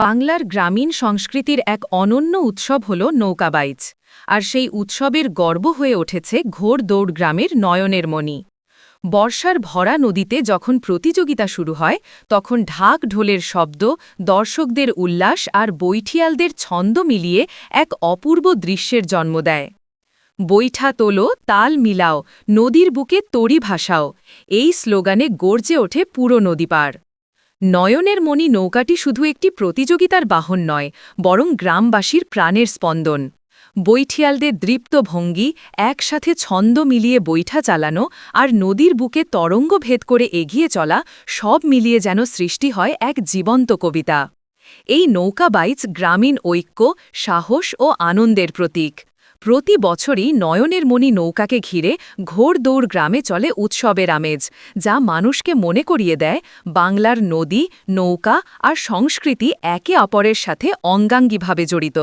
বাংলার গ্রামীণ সংস্কৃতির এক অনন্য উৎসব হল নৌকাবাইচ আর সেই উৎসবের গর্ব হয়ে উঠেছে ঘোর দৌড় গ্রামের নয়নের মণি বর্ষার ভরা নদীতে যখন প্রতিযোগিতা শুরু হয়, তখন ঢাক ঢোলের শব্দ, দর্শকদের উল্লাস আর বৈঠিয়ালদের ছন্দ মিলিয়ে এক অপূর্ব দৃশ্যের জন্ম দেয়। বৈঠা তোলো, তাল মিলাও, নদীর বুকে তরি ভাসাও, এই স্লোগানে গর্জে ওঠে পুরো নদীপাড়। নয়নের মণি নৌকাটি শুধু একটি প্রতিযোগিতার বাহন নয়, বরং গ্রামবাসীর প্রাণের স্পন্দন। বৈঠিয়ালদের দৃপ্ত ভঙ্গি, একসাথে ছন্দ মিলিয়ে বৈঠা চালানো আর নদীর বুকে তরঙ্গ ভেদ করে এগিয়ে চলা, সব মিলিয়ে যেন সৃষ্টি হয় এক জীবন্ত কবিতা। এই নৌকা বাইচ গ্রামীণ ঐক্য, সাহস ও আনন্দের প্রতীক। প্রতি বছরই নয়নের মণি নৌকাকে ঘিরে ঘোর দৌড় গ্রামে চলে উৎসবের আমেজ, যা মানুষকে মনে করিয়ে দেয় বাংলার নদী, নৌকা আর সংস্কৃতি একে অপরের সাথে অঙ্গাঙ্গিভাবে জড়িত।